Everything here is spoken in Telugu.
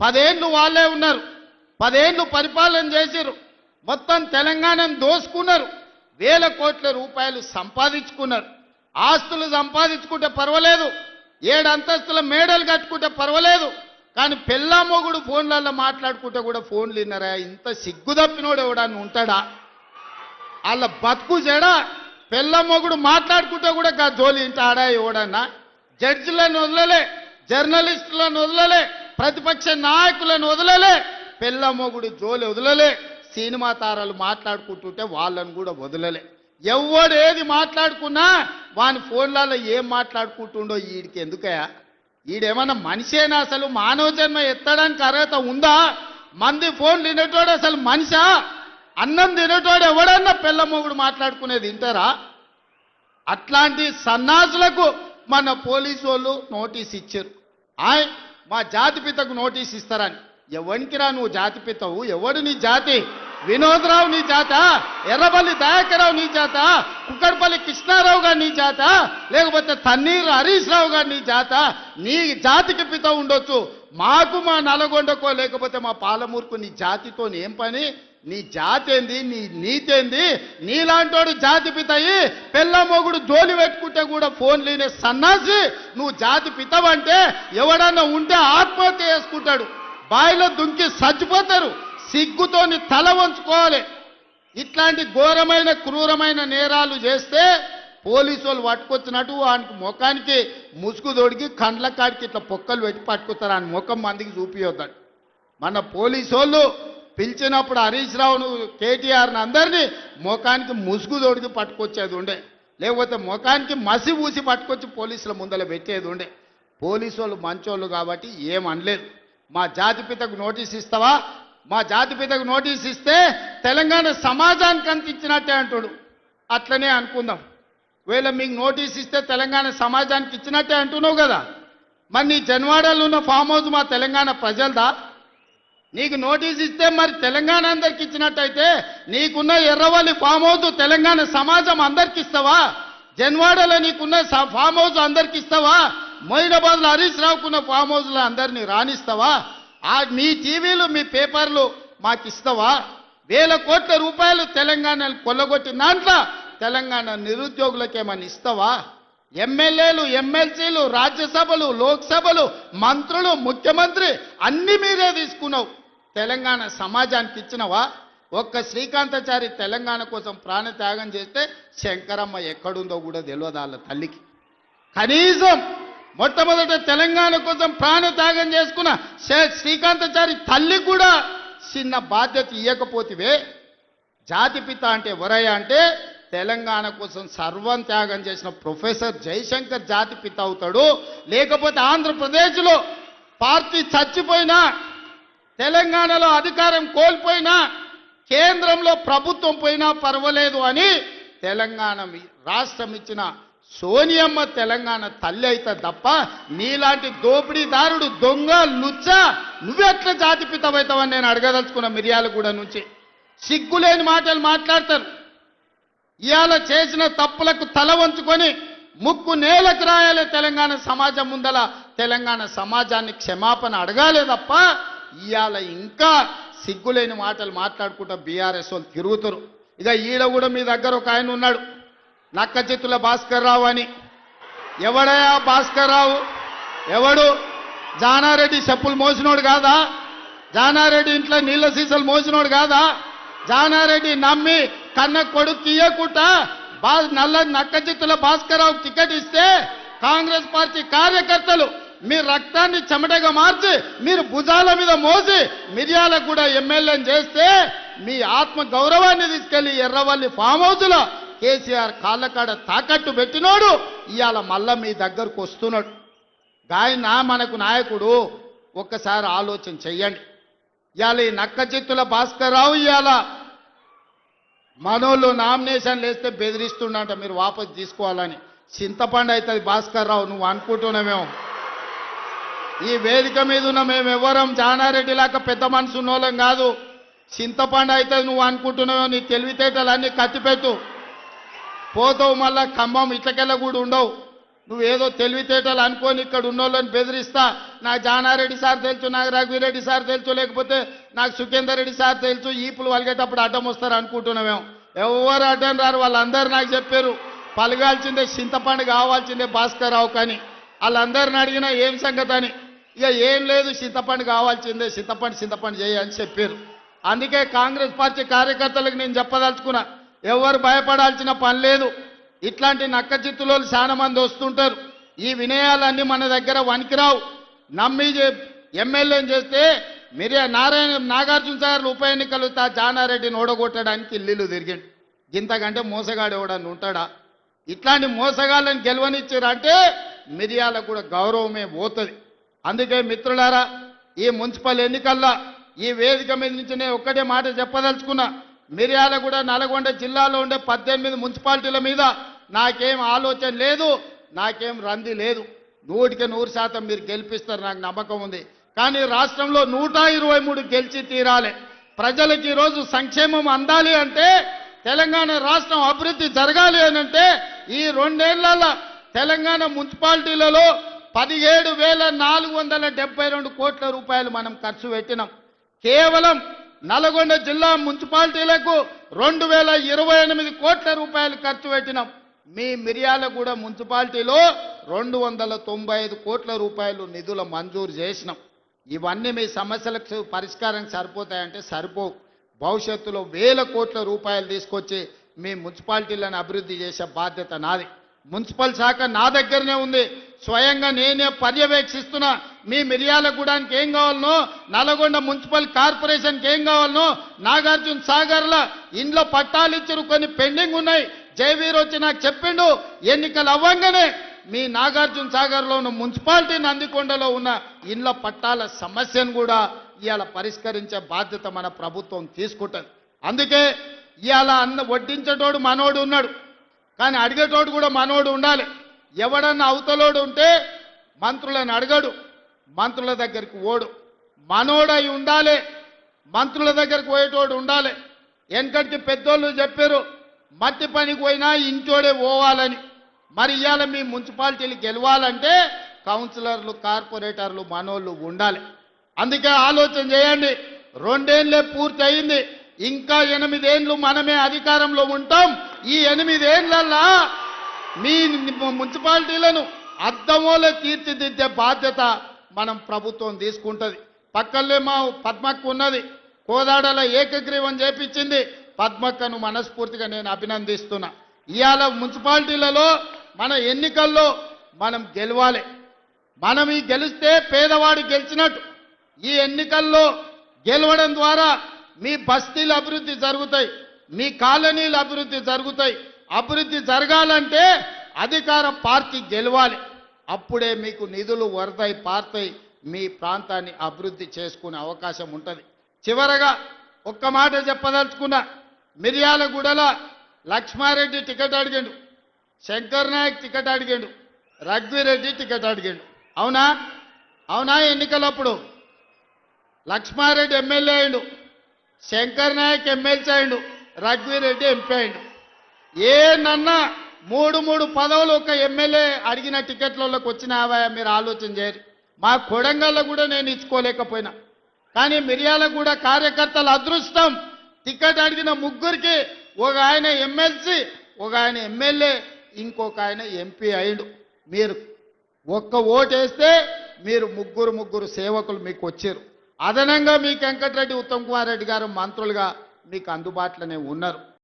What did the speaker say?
పదేళ్ళు వాళ్ళే ఉన్నారు. పదేళ్ళు పరిపాలన చేశారు మొత్తం తెలంగాణను దోసుకున్నారు. వేల కోట్ల రూపాయలు సంపాదించుకున్నారు. ఆస్తులు సంపాదించుకుంటే పర్వాలేదు. ఏడు అంతస్తుల మేడలు కట్టుకుంటే పర్వాలేదు. కానీ పెళ్ళా ఫోన్లలో మాట్లాడుకుంటే కూడా ఫోన్లు విన్నారా? ఇంత సిగ్గు తప్పినోడు ఎవడన్నా ఉంటాడా? వాళ్ళ బతుకు జడ. పెళ్ళ మాట్లాడుకుంటే కూడా గా జోలి ఇంట ఆడా ఎవడన్నా? జడ్జిలను వదలలే జర్నలిస్టులను వదలలే ప్రతిపక్ష నాయకులను వదలలే పెళ్ళ జోలి వదలలే సినిమా తారాలు మాట్లాడుకుంటుంటే వాళ్ళని కూడా వదలలే. ఎవడు ఏది మాట్లాడుకున్నా వాని ఫోన్లలో ఏం మాట్లాడుకుంటుండో వీడికి ఎందుకయా ఈడేమన్నా మనిషేనా అసలు? మానవ జన్మ ఎత్తడానికి అర్హత ఉందా? మంది ఫోన్ తినేటోడు అసలు మనిషా? అన్నం తినేటోడు ఎవడన్నా పిల్లమ్మగుడు మాట్లాడుకునేది వింటారా అట్లాంటి సన్నాసులకు మన పోలీసు వాళ్ళు నోటీస్ ఇచ్చారు. ఆయ్ మా జాతిపితకు నోటీస్ ఇస్తారని. ఎవరికిరా నువ్వు జాతిపితవు ఎవడు నీ జాతి? వినోదరావు నీ జాత? ఎర్రబల్లి దయాకరావు నీ జాత? కుక్కడపల్లి కృష్ణారావు గారు నీ జాత? లేకపోతే తన్నీరు హరీష్ రావు గారు నీ జాత? నీ జాతికి పిత ఉండొచ్చు. మాకు మా నల్గొండకో లేకపోతే మా పాలమూరుకు నీ జాతితో ఏం పని? నీ జాతి ఏంది నీ నీతి ఏంది నీలాంటోడు జాతి పితయి పెళ్ళ మొగుడు జోలి పెట్టుకుంటే కూడా ఫోన్ లేని సన్నాసి నువ్వు జాతి పితవంటే ఎవడన్నా ఉంటే ఆత్మహత్య చేసుకుంటాడు. బాయిలో దుంకి చచ్చిపోతారు. సిగ్గుతోని తల వంచుకోవాలి. ఇట్లాంటి ఘోరమైన క్రూరమైన నేరాలు చేస్తే పోలీసు వాళ్ళు పట్టుకొచ్చినట్టు వానికి ముఖానికి ముసుగు తొడిగి కండ్ల కాడికి ఇట్లా పొక్కలు పెట్టి పట్టుకొస్తారు. ఆయన ముఖం మందికి చూపియొద్దాడు మన పోలీసు వాళ్ళు పిలిచినప్పుడు హరీష్ రావును కేటీఆర్ని అందరినీ ముఖానికి ముసుగు తొడిగి పట్టుకొచ్చేది ఉండే. లేకపోతే ముఖానికి మసి ఊసి పట్టుకొచ్చి పోలీసుల ముందర పెట్టేది ఉండే. పోలీసు వాళ్ళు మంచోళ్ళు కాబట్టి ఏం అనలేదు. మా జాతిపితకు నోటీస్ ఇస్తావా? మా జాతిపితకు నోటీస్ ఇస్తే తెలంగాణ సమాజానికి అంత ఇచ్చినట్టే అంటాడు. అట్లనే అనుకుందాం. వేళ మీకు నోటీస్ ఇస్తే తెలంగాణ సమాజానికి ఇచ్చినట్టే అంటున్నావు కదా? మరి నీ జన్వాడలో ఉన్న ఫామ్ హౌస్ మా తెలంగాణ ప్రజలదా? నీకు నోటీస్ ఇస్తే మరి తెలంగాణ అందరికి ఇచ్చినట్టయితే నీకున్న ఎర్రవల్లి ఫామ్ హౌస్ తెలంగాణ సమాజం అందరికి ఇస్తావా? జన్వాడలో నీకున్న స- ఫామ్ హౌస్ అందరికి ఇస్తావా? మొయినాబాద్లో హరీష్ రావుకున్న ఫామ్ హౌస్లో అందరినీ రాణిస్తావా? ఆ మీ టీవీలు మీ పేపర్లు మాకు ఇస్తావా వేల కోట్ల రూపాయలు తెలంగాణను కొల్లగొట్టిన దాంట్లో తెలంగాణ నిరుద్యోగులకేమని ఇస్తావా? ఎమ్మెల్యేలు ఎమ్మెల్సీలు రాజ్యసభలు లోక్సభలు మంత్రులు ముఖ్యమంత్రి అన్ని మీరే తీసుకున్నావు. తెలంగాణ సమాజానికి ఇచ్చినవా? ఒక్క శ్రీకాంతాచారి తెలంగాణ కోసం ప్రాణ త్యాగం చేస్తే శంకరమ్మ ఎక్కడుందో కూడా తెలియదు వాళ్ళ తల్లికి. కనీసం మొట్టమొదట తెలంగాణ కోసం ప్రాణ త్యాగం చేసుకున్న శే- శ్రీకాంతాచారి తల్లి కూడా చిన్న బాధ్యత ఇవ్వకపోతివే జాతిపిత అంటే ఎవరయ్యా అంటే తెలంగాణ కోసం సర్వం త్యాగం చేసిన ప్రొఫెసర్ జయశంకర్ జాతిపిత అవుతాడు. లేకపోతే ఆంధ్రప్రదేశ్లో పార్టీ చచ్చిపోయినా తెలంగాణలో అధికారం కోల్పోయినా కేంద్రంలో ప్రభుత్వం పోయినా పర్వాలేదు అని తెలంగాణ రాష్ట్రం ఇచ్చిన సోనియమ్మ తెలంగాణ తల్లి అయితే తప్ప నీలాంటి దోపిడీదారుడు దొంగ లుచ్చ నువ్వెట్లా జాతిపితమవుతావని నేను అడగదలుచుకున్న మిర్యాలగూడ నుంచి. సిగ్గులేని మాటలు మాట్లాడతారు. ఇవాళ చేసిన తప్పులకు తల వంచుకొని ముక్కు నేలకు రాయాలి తెలంగాణ సమాజం ముందల. తెలంగాణ సమాజాన్ని క్షమాపణ అడగాలి తప్ప ఇవాళ ఇంకా సిగ్గులేని మాటలు మాట్లాడుకుంటా బీఆర్ఎస్ వాళ్ళు తిరుగుతారు. ఇక ఈడ కూడా మీ దగ్గర ఒక ఆయన ఉన్నాడు. నక్క చిత్తుల భాస్కర్ రావు అని. ఎవడయా భాస్కర్ రావు? ఎవడు? జానారెడ్డి చెప్పులు మోసినోడు కాదా? జానారెడ్డి ఇంట్లో నీళ్ళ సీసలు మోసినోడు కాదా? జానారెడ్డి నమ్మి కన్న కొడుకు తీయకుండా బా నల్ల నక్క చిత్తుల భాస్కర్రావు టికెట్ ఇస్తే కాంగ్రెస్ పార్టీ కార్యకర్తలు మీ రక్తాన్ని చెమటగా మార్చి మీరు భుజాల మీద మోసి మిర్యాల కూడా ఎమ్మెల్యేని చేస్తే మీ ఆత్మ గౌరవాన్ని తీసుకెళ్ళి ఎర్రవల్లి ఫామ్ హౌస్లో కేసీఆర్ కాళ్ళకాడ తాకట్టు పెట్టినోడు ఇవాళ మళ్ళా మీ దగ్గరకు వస్తున్నాడు. గాయన మనకు నాయకుడు ఒక్కసారి ఆలోచన చెయ్యండి. ఇవాళ ఈ నక్క చిత్తుల భాస్కర్ రావు ఇవాళ మనోళ్ళు నామినేషన్లు వేస్తే బెదిరిస్తుండంట మీరు వాపస్ తీసుకోవాలని. చింతపండు అవుతుంది భాస్కర్ రావు నువ్వు అనుకుంటున్నామేమో ఈ వేదిక మీద ఉన్న మేము ఎవరం జానారెడ్డి లాగా పెద్ద మనసు ఉన్నోళ్ళం కాదు. చింతపండు అయితే నువ్వు అనుకుంటున్నావు నీ తెలివితేటలన్నీ కత్తిపెట్టు. పోతావు మళ్ళా ఖమ్మం ఇట్లకెళ్ళ కూడా ఉండవు. నువ్వేదో తెలివితేటలు అనుకోని ఇక్కడ ఉన్నోళ్ళని బెదిరిస్తా. నాకు జానారెడ్డి సార్ తెలుసు నాకు రఘువీరెడ్డి సార్ తెలుసు లేకపోతే నాకు సుఖేందర్ రెడ్డి సార్ తెలుసు ఈపులు వలిగేటప్పుడు అడ్డం వస్తారు అనుకుంటున్నామేమో ఎవరు అడ్డం రారు వాళ్ళందరూ నాకు చెప్పారు పలగాల్సిందే చింతపండు కావాల్సిందే భాస్కర్ రావు కానీ. వాళ్ళందరిని అడిగినా ఏం సంగతి అని ఇక ఏం లేదు చింతపండు కావాల్సిందే చింతపండు చింతపండు చేయి అని చెప్పారు. అందుకే కాంగ్రెస్ పార్టీ కార్యకర్తలకు నేను చెప్పదలుచుకున్నా ఎవరు భయపడాల్సిన పని లేదు. ఇట్లాంటి నక్క చిత్తులో చాలా మంది వస్తుంటారు. ఈ వినయాలన్నీ మన దగ్గర వనికిరావు నమ్మి ఎమ్మెల్యేని చేస్తే మీరే నారాయణ నాగార్జున సాగర్ ఉప ఎన్నికలు తా జానారెడ్డిని ఓడగొట్టడానికి ఇల్లు తిరిగిండు. ఇంతకంటే మోసగాడు ఎవడని ఉంటాడా? ఇట్లాంటి మోసగాళ్ళని గెలవనిచ్చారంటే మిరియాలకు కూడా గౌరవమే పోతుంది. అందుకే మిత్రులారా ఈ మున్సిపల్ ఎన్నికల్లో ఈ వేదిక మీద నుంచి నేను ఒక్కటే మాట చెప్పదలుచుకున్నా మిర్యాలగూడ నల్గొండ జిల్లాలో ఉండే పద్దెనిమిది మున్సిపాలిటీల మీద నాకేం ఆలోచన లేదు నాకేం రంది లేదు. నూటికి నూరు శాతం మీరు గెలిపిస్తారు నాకు నమ్మకం ఉంది. కానీ రాష్ట్రంలో నూట ఇరవై మూడు గెలిచి తీరాలి. ప్రజలకు ఈరోజు సంక్షేమం అందాలి అంటే తెలంగాణ రాష్ట్రం అభివృద్ధి జరగాలి అని అంటే ఈ రెండేళ్ళ తెలంగాణ మున్సిపాలిటీలలో పదిహేడు వేల నాలుగు వందల డెబ్బై రెండు కోట్ల రూపాయలు మనం ఖర్చు పెట్టినాం. కేవలం నల్గొండ జిల్లా మున్సిపాలిటీలకు రెండు వేల ఇరవై ఎనిమిది కోట్ల రూపాయలు ఖర్చు పెట్టినాం. మీ మిర్యాలగూడ మున్సిపాలిటీలో రెండు వందల తొంభై ఐదు కోట్ల రూపాయలు నిధుల మంజూరు చేసినాం. ఇవన్నీ మీ సమస్యలకు పరిష్కారం సరిపోతాయంటే సరిపో భవిష్యత్తులో వేల కోట్ల రూపాయలు తీసుకొచ్చి మీ మున్సిపాలిటీలను అభివృద్ధి చేసే బాధ్యత నాది. మున్సిపల్ శాఖ నా దగ్గరనే ఉంది. స్వయంగా నేనే పర్యవేక్షిస్తున్నా. మీ మిర్యాలగూడానికి ఏం కావాలనో నల్గొండ మున్సిపల్ కార్పొరేషన్కి ఏం కావాలనో నాగార్జున సాగర్ల ఇంట్లో పట్టాలు ఇచ్చారు కొన్ని పెండింగ్ ఉన్నాయి. జయవీర్ వచ్చి నాకు చెప్పిండు ఎన్నికలు అవ్వంగానే మీ నాగార్జున సాగర్లో ఉన్న మున్సిపాలిటీ నందికొండలో ఉన్న ఇండ్ల పట్టాల సమస్యను కూడా ఇవాళ పరిష్కరించే బాధ్యత మన ప్రభుత్వం తీసుకుంటుంది. అందుకే ఇవాళ అన్న వడ్డించేటోడు మనోడు ఉన్నాడు. కానీ అడిగేటోడు కూడా మనోడు ఉండాలి. ఎవడన్నా అవతలోడు ఉంటే మంత్రులను అడగడు. మంత్రుల దగ్గరికి ఓడు. మనోడై ఉండాలి. మంత్రుల దగ్గరికి పోయేటోడు ఉండాలి. వెనకటికి పెద్దోళ్ళు చెప్పారు మట్టి పనికి పోయినా ఇంటోడే పోవాలని. మరి ఇవాళ మీ మున్సిపాలిటీలు గెలవాలంటే కౌన్సిలర్లు కార్పొరేటర్లు మనోళ్ళు ఉండాలి. అందుకే ఆలోచన చేయండి. రెండేళ్ళే పూర్తి అయింది ఇంకా ఎనిమిదేండ్లు మనమే అధికారంలో ఉంటాం. ఈ ఎనిమిదేండ్లల్లా మీ మున్సిపాలిటీలను అద్దమోలే తీర్చిదిద్దే బాధ్యత మనం ప్రభుత్వం తీసుకుంటుంది. పక్కనే మా పద్మక్క ఉన్నది. కోదాడల ఏకగ్రీవం చేపించింది. పద్మక్కను మనస్ఫూర్తిగా నేను అభినందిస్తున్నా. ఇవాళ మున్సిపాలిటీలలో మన ఎన్నికల్లో మనం గెలవాలి. మనం ఈ గెలిస్తే పేదవాడు గెలిచినట్టు. ఈ ఎన్నికల్లో గెలవడం ద్వారా మీ బస్తీలు అభివృద్ధి జరుగుతాయి మీ కాలనీలు అభివృద్ధి జరుగుతాయి. అభివృద్ధి జరగాలంటే అధికార పార్టీ గెలవాలి. అప్పుడే మీకు నిధులు వరదై పార్తాయి మీ ప్రాంతాన్ని అభివృద్ధి చేసుకునే అవకాశం ఉంటుంది. చివరగా ఒక్క మాట చెప్పదలుచుకున్నా మిర్యాలగూడల లక్ష్మారెడ్డి టికెట్ అడిగాడు శంకర్ నాయక్ టికెట్ అడిగాడు రఘువీరెడ్డి టికెట్ అడిగాడు. అవునా? అవునా? ఎన్నికలప్పుడు లక్ష్మారెడ్డి ఎమ్మెల్యే అయ్యాడు శంకర్ నాయక్ ఎమ్మెల్సీ అయిండు రఘువీరెడ్డి ఎంపీ అయిండు. ఏ నన్న మూడు మూడు పదవులు ఒక ఎమ్మెల్యే అడిగిన టికెట్లలోకి వచ్చినావా మీరు ఆలోచన చేయరు. మా కొడంగల్లో కూడా నేను ఇచ్చుకోలేకపోయినా. కానీ మిర్యాల కూడా కార్యకర్తల అదృష్టం టికెట్ అడిగిన ముగ్గురికి ఒక ఆయన ఎమ్మెల్సీ ఒక ఆయన ఎమ్మెల్యే ఇంకొక ఆయన ఎంపీ అయిండు. మీరు ఒక్క ఓటేస్తే మీరు ముగ్గురు ముగ్గురు సేవకులు మీకు వచ్చారు. అదనంగా మీకు వెంకటరెడ్డి ఉత్తమ్ కుమార్ రెడ్డి గారు మంత్రులుగా మీకు అందుబాటులోనే ఉన్నారు.